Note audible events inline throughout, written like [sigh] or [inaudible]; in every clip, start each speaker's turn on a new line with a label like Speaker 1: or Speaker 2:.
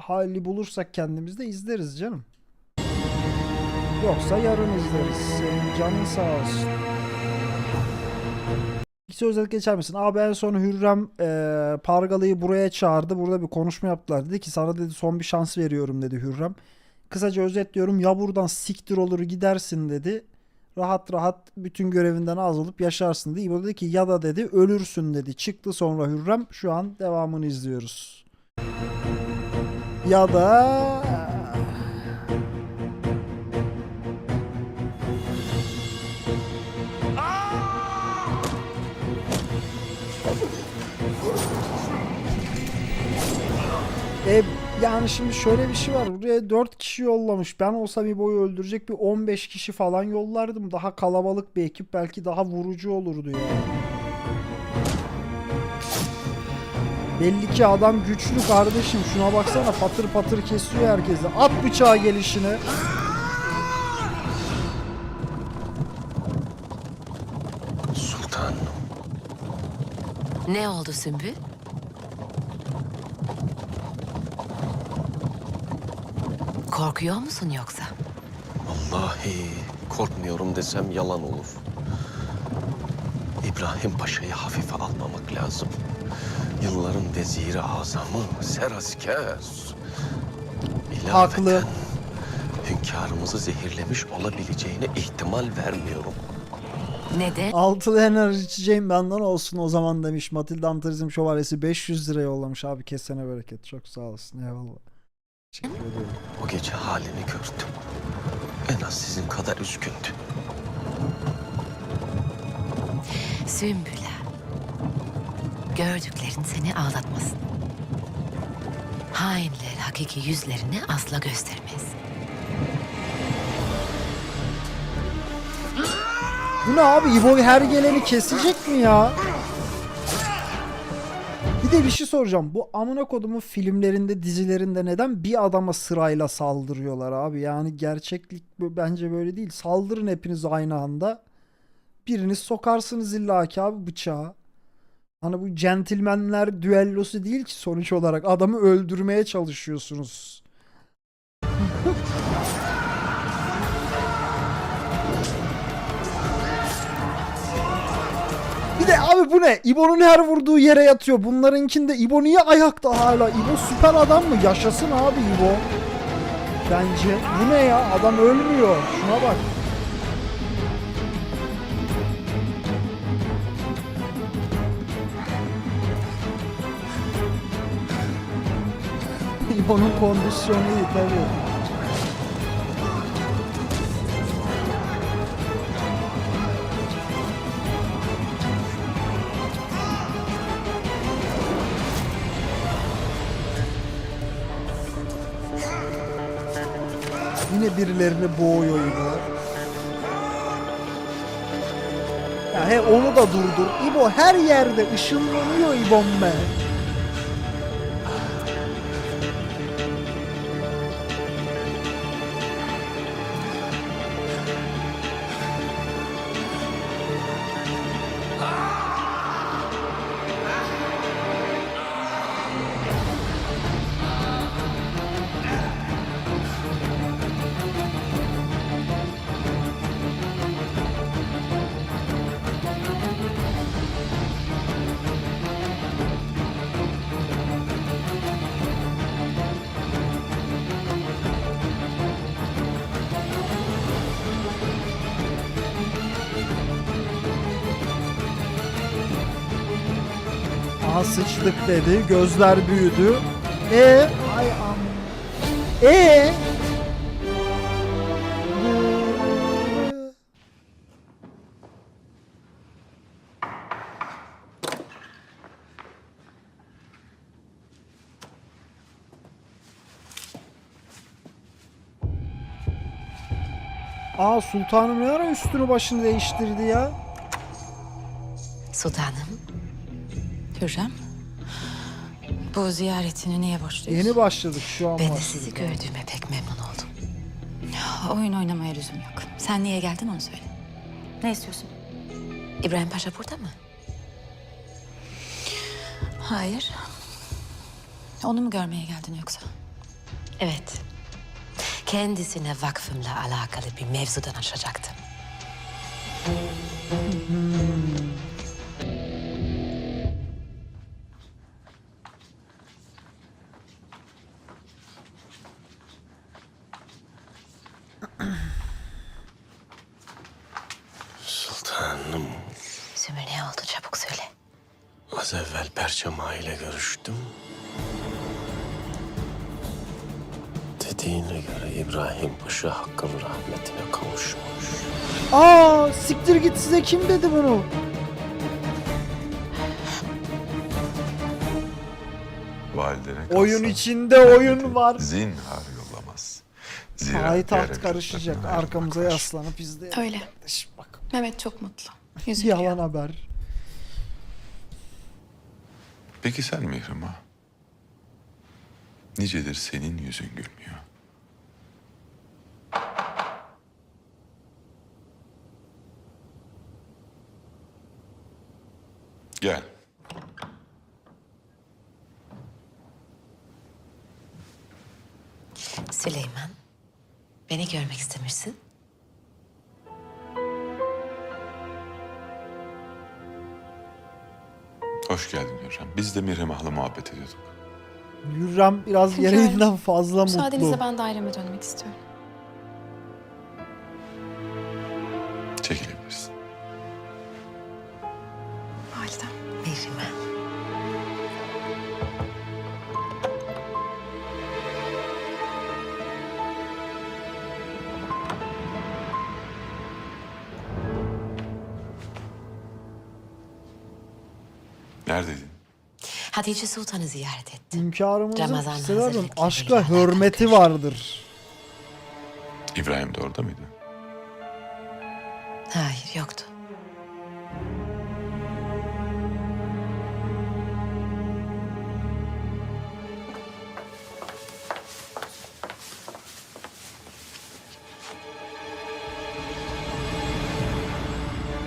Speaker 1: hali bulursak kendimizde izleriz canım. Yoksa yarın izleriz. Senin canın sağ olsun. Bir söz geçer misin? Abi en son Hürrem eee Pargalı'yı buraya çağırdı. Burada bir konuşma yaptılar. Dedi ki sana dedi son bir şans veriyorum dedi Hürrem. Kısaca özetliyorum. Ya buradan siktir olur gidersin dedi. Rahat rahat bütün görevinden az olup yaşarsın dedi. İbo dedi ki ya da dedi ölürsün dedi. Çıktı sonra Hürrem. Şu an devamını izliyoruz. Ya da E, yani şimdi şöyle bir şey var. Buraya 4 kişi yollamış. Ben olsam İbo'yu öldürecek bir 15 kişi falan yollardım. Daha kalabalık bir ekip belki daha vurucu olurdu yani. Belli ki adam güçlü kardeşim. Şuna baksana patır patır kesiyor herkesi. At bıçağı gelişine.
Speaker 2: Sultan,
Speaker 3: Ne oldu Sümbül? Korkuyor musun yoksa?
Speaker 2: vallahi korkmuyorum desem yalan olur. İbrahim Paşa'yı hafife almamak lazım. Yılların veziri azamı, serasker.
Speaker 1: Haklı.
Speaker 2: Hünkârımızı zehirlemiş olabileceğine ihtimal vermiyorum.
Speaker 3: Neden?
Speaker 1: Altılı enerji içeceğim benden olsun o zaman demiş. Matilda Antrizm Şövalyesi 500 lira yollamış abi kesene bereket. Çok sağ olasın eyvallah. Teşekkür ederim.
Speaker 2: O gece halini gördüm. En az sizin kadar üzgündü.
Speaker 3: Sümbüla. Gördüklerin seni ağlatmasın. Hainler hakiki yüzlerini asla göstermez.
Speaker 1: Bu ne abi? İbo her geleni kesecek mi ya? Bir de bir şey soracağım. Bu amına kodumun filmlerinde, dizilerinde neden bir adama sırayla saldırıyorlar abi? Yani gerçeklik bence böyle değil. Saldırın hepiniz aynı anda. Biriniz sokarsınız illaki abi bıçağı. Hani bu centilmenler düellosu değil ki sonuç olarak. Adamı öldürmeye çalışıyorsunuz. [laughs] Bir de abi bu ne? İbo'nun her vurduğu yere yatıyor. Bunlarınkinde İbo niye ayakta hala? İbo süper adam mı? Yaşasın abi İbo. Bence. Bu ne ya? Adam ölmüyor. Şuna bak. İbo'nun kondisyonu iyi tabii. Yine birilerini boğuyor İbo. Ya he onu da durdur. İbo her yerde ışınlanıyor İbo'm be. Aha sıçtık dedi. Gözler büyüdü. E ay am. E Aa sultanım ne ara üstünü başını değiştirdi ya?
Speaker 3: Sultanım.
Speaker 4: Hürrem. Bu ziyaretini niye borçluyuz?
Speaker 1: Yeni başladık şu an.
Speaker 3: Ben de
Speaker 1: başladık.
Speaker 3: sizi gördüğüme pek memnun oldum.
Speaker 4: Oyun oynamaya lüzum yok. Sen niye geldin onu söyle. Ne istiyorsun?
Speaker 3: İbrahim Paşa burada mı?
Speaker 4: Hayır. Onu mu görmeye geldin yoksa?
Speaker 3: Evet. Kendisine vakfımla alakalı bir mevzudan açacaktım.
Speaker 2: Az evvel Perçema ile görüştüm. Dediğine göre İbrahim Paşa Hakk'ın rahmetine kavuşmuş.
Speaker 1: Aa siktir git size kim dedi bunu?
Speaker 5: Validene kalsa
Speaker 1: Oyun içinde oyun var.
Speaker 5: Zinhar yollamaz. Zira diğer evlatlarından
Speaker 1: karışacak.
Speaker 5: ayrılmak
Speaker 1: Arkamıza
Speaker 5: var.
Speaker 1: yaslanıp izleyelim.
Speaker 4: Öyle.
Speaker 1: Kardeşim bak.
Speaker 4: Mehmet çok mutlu. Yüzülüyor.
Speaker 1: Yalan haber.
Speaker 5: Peki sen Mihrimah? Nicedir senin yüzün gülmüyor. Gel.
Speaker 3: Süleyman, beni görmek istemişsin.
Speaker 5: Hoş geldin Hürrem. Biz de Mihrimah'la muhabbet ediyorduk.
Speaker 1: Hürrem biraz
Speaker 4: Hünkârım,
Speaker 1: gereğinden fazla mutlu.
Speaker 4: Müsaadenizle ben daireme dönmek istiyorum.
Speaker 5: Çekilebilirsin.
Speaker 4: Validem.
Speaker 3: Mihrimah.
Speaker 5: Neredeydin?
Speaker 3: Hatice Sultan'ı ziyaret ettim.
Speaker 1: Hünkârımızın
Speaker 3: Ramazan hazırlıklarıyla
Speaker 1: Aşka
Speaker 3: alakalı
Speaker 1: hürmeti vardır.
Speaker 5: İbrahim de orada mıydı?
Speaker 3: Hayır, yoktu.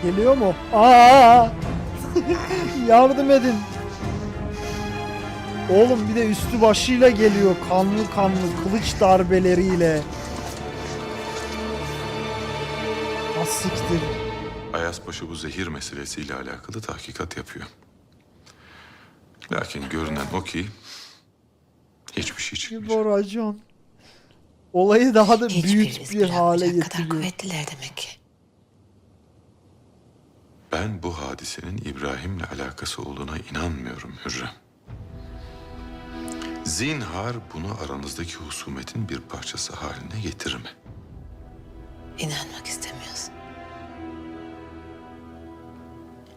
Speaker 1: Geliyor mu? Aa! [laughs] Yardım edin. Oğlum bir de üstü başıyla geliyor. Kanlı kanlı kılıç darbeleriyle. Ha siktir.
Speaker 5: Ayas Paşa bu zehir meselesiyle alakalı tahkikat yapıyor. Lakin görünen o ki hiçbir şey çıkmayacak.
Speaker 1: Bir racon. Olayı daha da
Speaker 3: Hiçbir
Speaker 1: büyük bir hale
Speaker 3: bırakmayacak kadar
Speaker 1: getiriyor.
Speaker 3: kuvvetliler demek ki.
Speaker 5: Ben bu hadisenin İbrahim'le alakası olduğuna inanmıyorum Hürrem. Zinhar bunu aranızdaki husumetin bir parçası haline getirme.
Speaker 3: İnanmak istemiyorsun.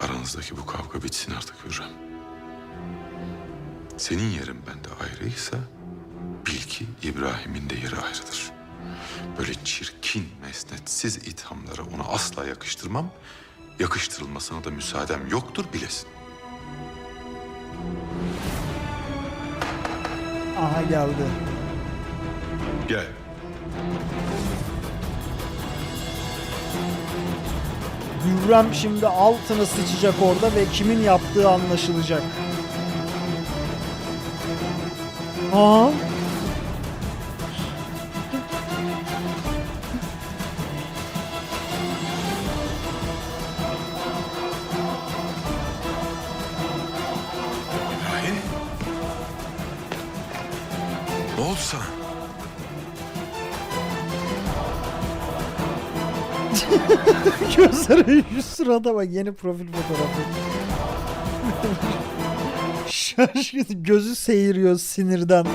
Speaker 5: Aranızdaki bu kavga bitsin artık Hürrem. Senin yerin bende ayrıysa bil ki İbrahim'in de yeri ayrıdır. Böyle çirkin, mesnetsiz ithamlara ona asla yakıştırmam. Yakıştırılmasına da müsaadem yoktur bilesin.
Speaker 1: Aha geldi.
Speaker 5: Gel.
Speaker 1: Hürrem şimdi altına sıçacak orada ve kimin yaptığı anlaşılacak. Aa.
Speaker 5: Ne oldu sana? [laughs]
Speaker 1: Gözleri şu sırada bak yeni profil fotoğrafı. [laughs] Şaşkın gözü seyiriyor sinirden.